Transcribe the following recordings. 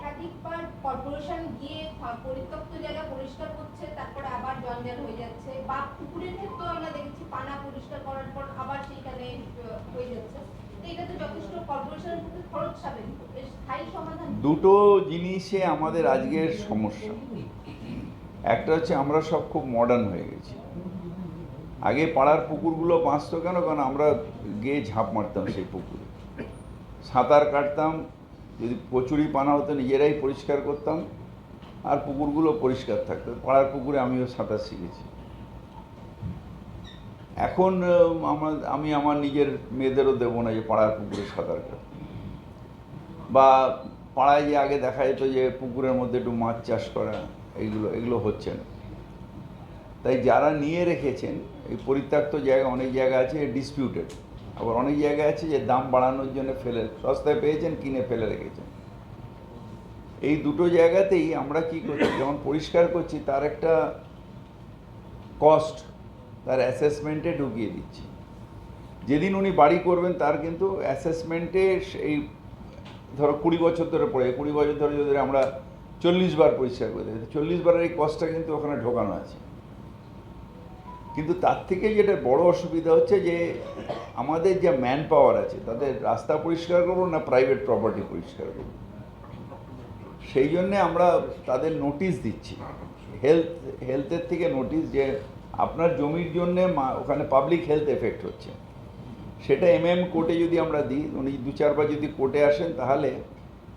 একাধিকবার কর্পোরেশন গিয়ে পরিত্যক্ত জায়গা পরিষ্কার করছে, তারপরে আবার জঞ্জাল হয়ে যাচ্ছে। বা পুকুরের ক্ষেত্রেও আমরা দেখেছি পানা পরিষ্কার করার পর আবার সেইখানে হয়ে যাচ্ছে? দুটো জিনিসে আমাদের আজকের সমস্যা। একটা হচ্ছে আমরা সব খুব মডার্ন হয়ে গেছি। আগে পাড়ার পুকুরগুলো বাঁচতো কেন? কারণ আমরা গিয়ে ঝাঁপ মারতাম সেই পুকুরে। সাঁতার কাটতাম যদি কচুরি পানা হতো, নিজেরাই পরিষ্কার করতাম আর পুকুরগুলো পরিষ্কার থাকতো। পাড়ার পুকুরে আমিও সাঁতার শিখেছি। এখন আমার, আমি আমার নিজের মেয়েদেরও দেবো না যে পাড়ার পুকুরে সাঁতার কাটতে। বা পাড়ায় যে আগে দেখা যেত যে পুকুরের মধ্যে একটু মাছ চাষ করা, এইগুলো, এগুলো হচ্ছে না। তাই যারা নিয়ে রেখেছেন, এই পরিত্যক্ত জায়গা, অনেক জায়গা আছে ডিসপিউটেড আবার অনেক জায়গা আছে যে দাম বাড়ানোর জন্য ফেলে, সস্তায় পেয়েছেন, কিনে ফেলে রেখেছেন। এই দুটো জায়গাতেই আমরা কি করছি যখন পরিষ্কার করছি, তার একটা কস্ট তার অ্যাসেসমেন্টে ঢুকিয়ে দিচ্ছি। যেদিন উনি বাড়ি করবেন, তার কিন্তু অ্যাসেসমেন্টে এই ধরো কুড়ি বছর ধরে পড়ে, কুড়ি বছর ধরে যদি আমরা চল্লিশ বার পরিষ্কার করে চল্লিশ বারের এই কস্টটা কিন্তু ওখানে ঢোকানো আছে। কিন্তু তার থেকে যেটা বড় অসুবিধা হচ্ছে যে আমাদের যে ম্যান পাওয়ার আছে, তাদের রাস্তা পরিষ্কার করব না প্রাইভেট প্রপার্টি পরিষ্কার করব সেই জন্যে আমরা তাদের নোটিশ দিচ্ছি। হেলথ হেলথের থেকে নোটিশ যে আপনার জমির জন্যে ওখানে পাবলিক হেলথ এফেক্ট হচ্ছে। সেটা এম এম কোর্টে যদি আমরা দিই, উনি দু চারবার যদি কোর্টে আসেন, তাহলে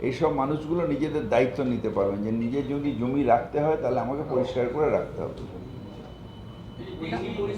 এইসব মানুষগুলো নিজেদের দায়িত্ব নিতে পারবেন যে নিজের যদি জমি রাখতে হয়, তাহলে আমাকে পরিষ্কার করে রাখতে হবে। thank